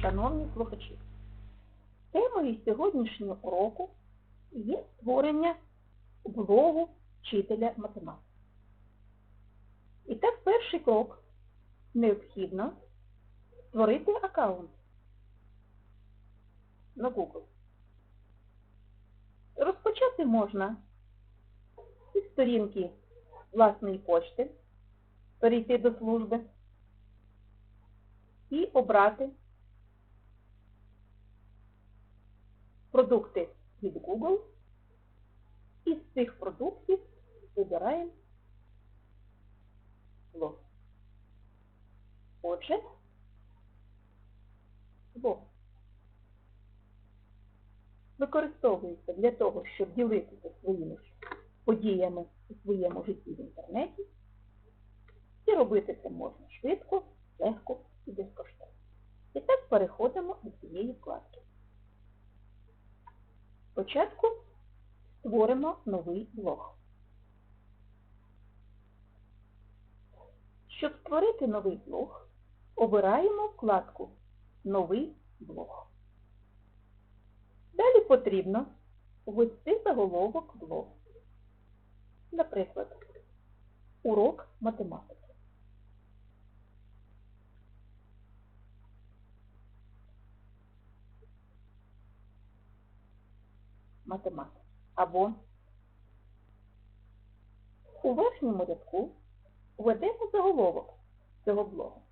шановні слухачі! Темою сьогоднішнього уроку є створення блогу вчителя математики. І так, перший крок необхідно створити аккаунт на Google. Розпочати можна із сторінки власної почти, перейти до служби і обрати продукти від Google. І з цих продуктів вибираємо блог. Отже, блог використовується для того, щоб ділитися своїми подіями у своєму житті в інтернеті. І робити це можна швидко, легко і безкоштовно. І так переходимо до цієї вкладки. Спочатку створимо новий блог. Щоб створити новий блог, обираємо вкладку Новий блог. Далі потрібно ввести заголовок блогу. Наприклад, урок математики. Математики. Або у верхньому рядку введемо заголовок цього блогу.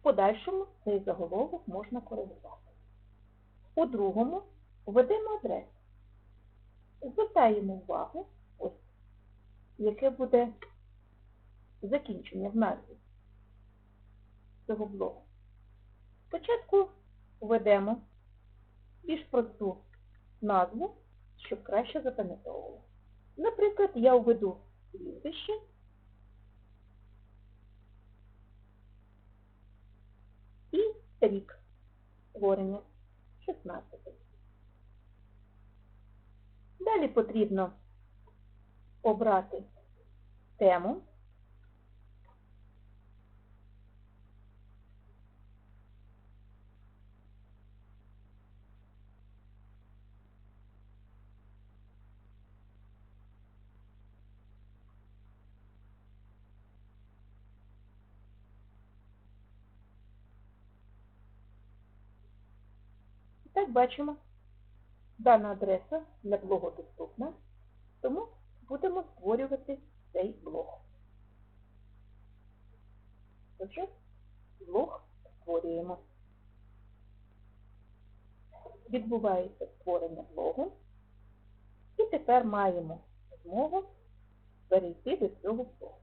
В подальшому цей заголовок можна коригувати. У другому введемо адресу. Звертаємо увагу, ось, яке буде закінчення в назві цього блогу. Спочатку введемо більш просту назву, щоб краще запам'ятовували. Наприклад, я введу прізвище і рік створення 16. Далі потрібно обрати тему. Так бачимо, дана адреса для блогу доступна, тому будемо створювати цей блог. Отже, блог створюємо. Відбувається створення блогу. І тепер маємо змогу перейти до цього блогу.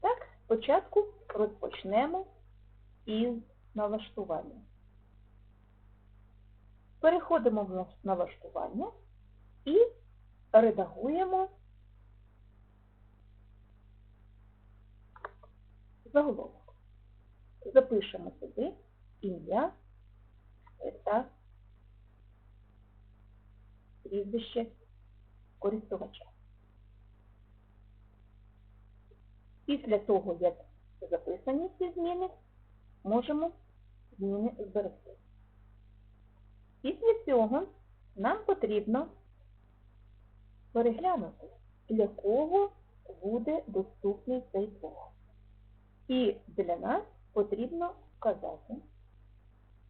Так, спочатку розпочнемо із налаштування. Переходимо в налаштування і редагуємо заголовок. Запишемо сюди ім'я та прізвище користувача. Після того, як записані ці зміни, можемо зміни зберегти. Цього нам потрібно переглянути, для кого буде доступний цей блог. І для нас потрібно вказати,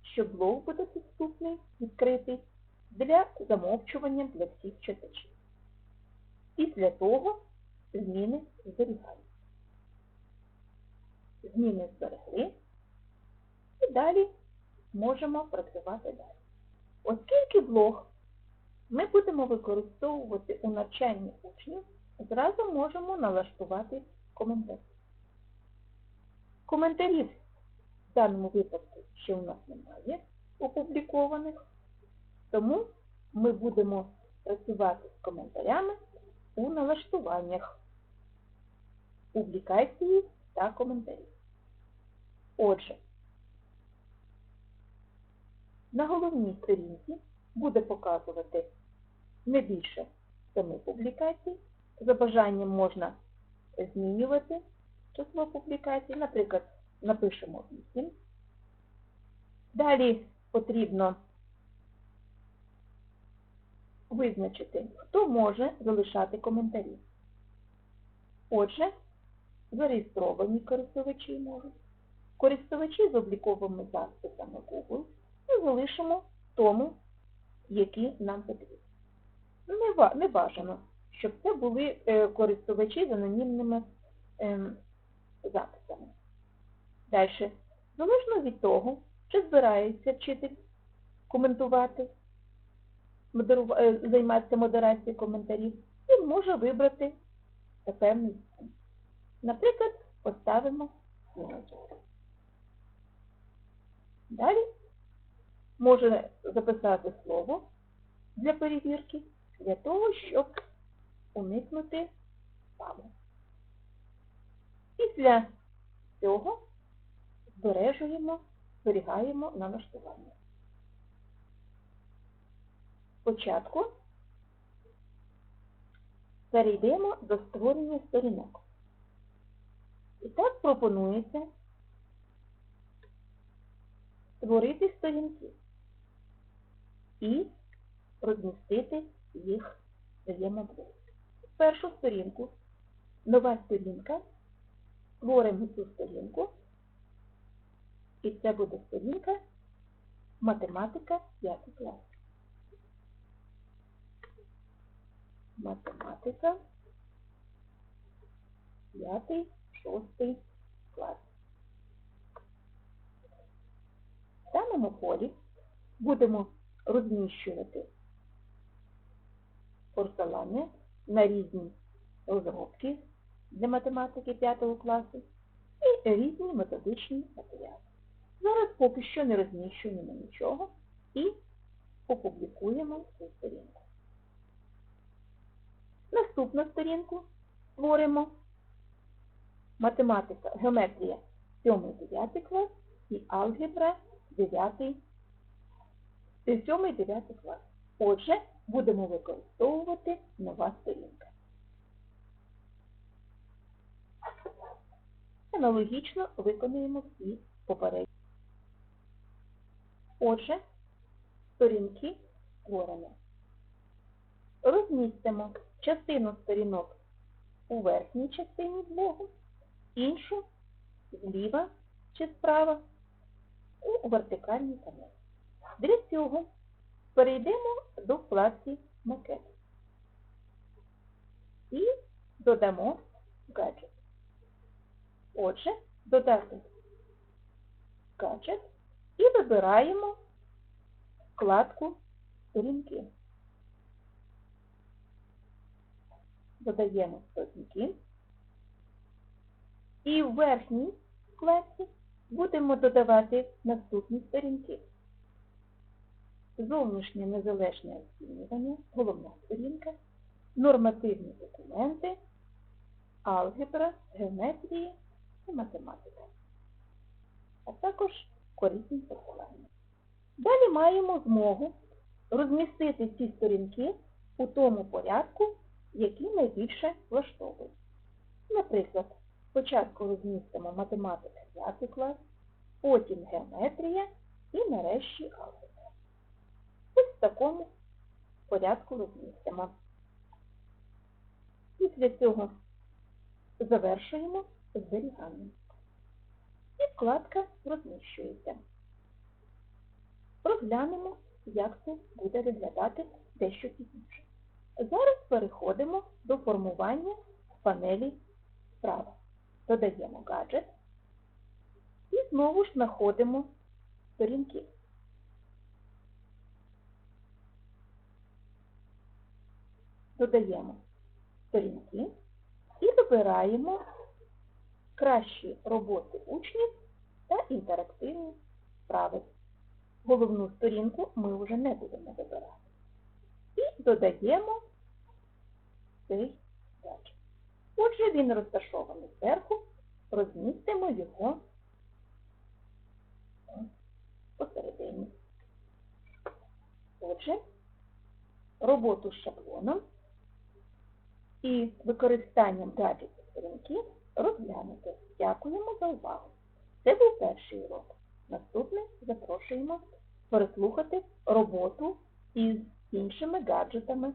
що блог буде доступний, відкритий для замовчування для всіх читачів. Після того зміни зберігають. Зміни зберегли і далі можемо працювати далі. Оскільки блог ми будемо використовувати у навчанні учнів, зразу можемо налаштувати коментарі. Коментарів в даному випадку ще у нас немає опублікованих, тому ми будемо працювати з коментарями у налаштуваннях публікації та коментарів. Отже, на головній сторінці буде показувати не більше семи публікацій. За бажанням можна змінювати число публікацій. Наприклад, напишемо 8 Далі потрібно визначити, хто може залишати коментарі. Отже, зареєстровані користувачі можуть. Користувачі з обліковими записами Google ми залишимо тому, які нам потрібні. Не, не бажано, щоб це були е, користувачі з анонімними ем, записами. Далі. Залежно від того, чи збирається вчитель коментувати, е, займатися модерацією коментарів, він може вибрати певний стан. Наприклад, поставимо. Далі може записати слово для перевірки, для того, щоб уникнути спаму. Після цього збережуємо, зберігаємо налаштування. Спочатку перейдемо до створення сторінок. І так пропонується створити сторінки і розмістити їх взаємодвох. Першу сторінку, нова сторінка, створимо цю сторінку, і це буде сторінка математика 5 клас. Математика 5, 6 клас. В даному полі будемо розміщувати порцелани на різні розробки для математики 5 класу і різні методичні матеріали. Зараз поки що не розміщуємо нічого і опублікуємо цю сторінку. Наступну сторінку створимо математика, геометрія 7-9 клас і алгебра 9, 7-9 клас. Отже, будемо використовувати нова сторінка. Аналогічно виконуємо всі попередні. Отже, сторінки створено. Розмістимо частину сторінок у верхній частині блогу, іншу зліва чи справа у вертикальній панелі. Для цього перейдемо до вкладки Макет і додамо гаджет. Отже, додати гаджет і вибираємо вкладку сторінки. Додаємо сторінки. І в верхній вкладці будемо додавати наступні сторінки. Зовнішнє незалежне оцінювання, головна сторінка, нормативні документи, алгебра, геометрія і математика, а також корисні посилання. Далі маємо змогу розмістити ці сторінки у тому порядку, який найбільше влаштовує. Наприклад, спочатку розмістимо математика 5 клас, потім геометрія і нарешті алгебра. Ось в такому порядку розмістимо. Після цього завершуємо зберігання. І вкладка розміщується. Розглянемо, як це буде виглядати дещо пізніше. Зараз переходимо до формування панелі справа. Додаємо гаджет і знову ж знаходимо сторінки. Додаємо сторінки і вибираємо кращі роботи учнів та інтерактивні справи. Головну сторінку ми вже не будемо вибирати. І додаємо цей гаджет. Отже, він розташований зверху, розмістимо його посередині. Отже, роботу з шаблоном і використанням гаджетів сторінки розглянути. Дякуємо за увагу. Це був перший урок. Наступний запрошуємо переслухати роботу із іншими гаджетами.